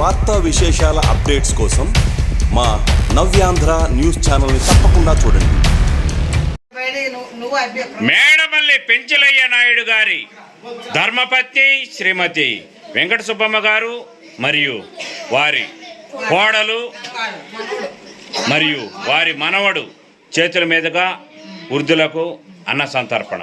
వార్తా విశేషాల అప్డేట్స్ కోసం మా నవ్యాంధ్ర న్యూస్ ఛానల్ని తప్పకుండా చూడండి. మేడమల్లి పెంచలయ్య నాయుడు గారి ధర్మపత్ని శ్రీమతి వెంకట సుబ్బమ్మ గారు మరియు వారి కోడలు మరియు వారి మనవడు చేతుల మీదుగా వృద్ధులకు అన్న సంతర్పణ.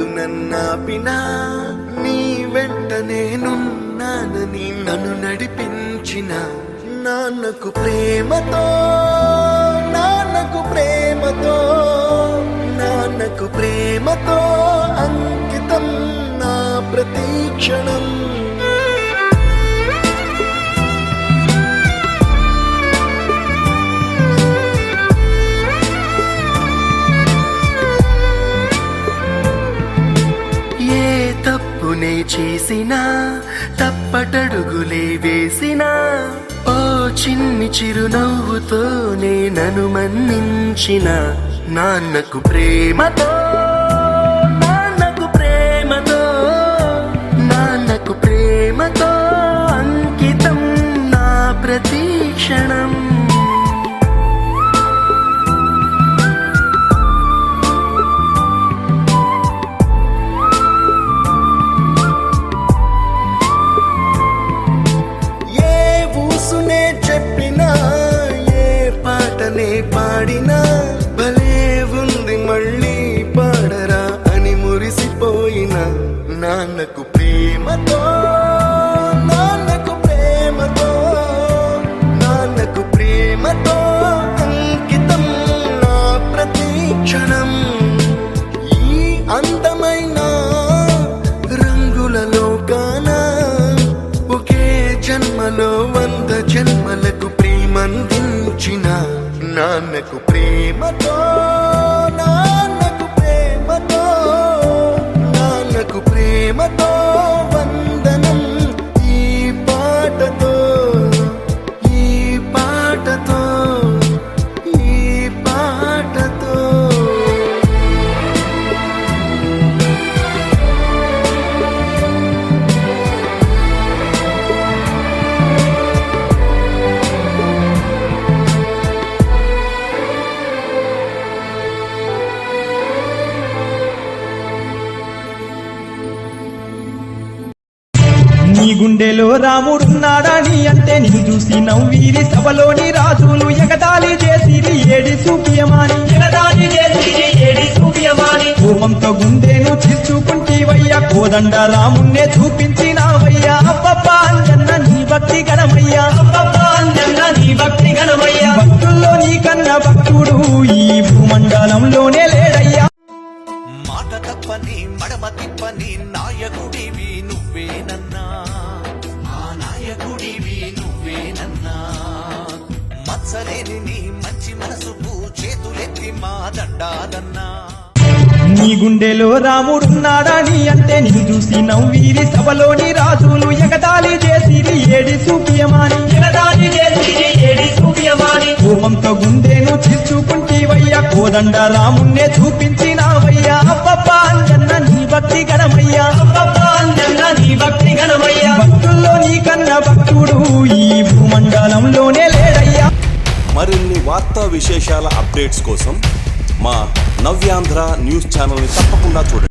కాదు నన్నాపినా. నీ వెంట నేనున్నానని నన్ను నడిపించిన నాన్నకు ప్రేమతో నాన్నకు ప్రేమతో నాన్నకు ప్రేమతో. తప్పునే చేసినా తప్పటడుగులే వేసినా ఓ చిన్ని చిరునవ్వుతోనే నన్ను మన్నించిన నాన్నకు ప్రేమతో పాటనే పాడినా నాన్నకు ప్రేమతో నాన్నకు నీ గుండెలో రాముడున్నాడని అంటే నీ చూసి నవ్వీరి సభలోని రాజులు ఎగతాళి చేసిరి ఏడి సూపియమాని. ఎగతాళి చేసిరి ఏడి సూపియమాని. కోపంతో గుండెను చిచ్చుకుంటీవయ్యా కోదండ రామున్నే చూపించినావయ్యా. అబ్బబ్బ అంజన్న నీ భక్తి గణమయ్యా అబ్బబ్బ అంజన్న నీ భక్తి గణమయ్యా భక్తుల్లో నీ కన్న భక్తుడు ఈ భూమండలంలోనే లేడయ్యా. మాట తప్పని మడమ తిప్పని నాయకుడివి నువ్వేనన్నా ఆ నాయకుడివి నువ్వేనన్నా మత్సలేని నీ మంచి మనసుకు చేతులెత్తి మా దండాలన్నా. నీ గుండెలో రాముడున్నాడని అంటే నీ చూసి నవ్వీరి సభలోని రాజులు ఎగతాళి చేసిరి ఏడి సూపియమాని ఎగతాళి చేసిరి ఏడి సూపియమాని కోపంతో గుండెను చిచ్చుకుంటీవయ్యా కోదండ రామున్నే చూపించినావయ్యా. అబ్బబ్బ అంజన్న నీ భక్తి గణమయ్యా అబ్బబ్బ అంజన్న నీ భక్తి గణమయ్యా భక్తుల్లో నీ కన్న భక్తుడు ఈ భూమండలంలోనే లేడయ్యా. మరిన్ని వార్తా విశేషాల అప్డేట్స్ కోసం మా నవ్యాంధ్ర న్యూస్ ఛానల్ని తప్పకుండా చూడండి.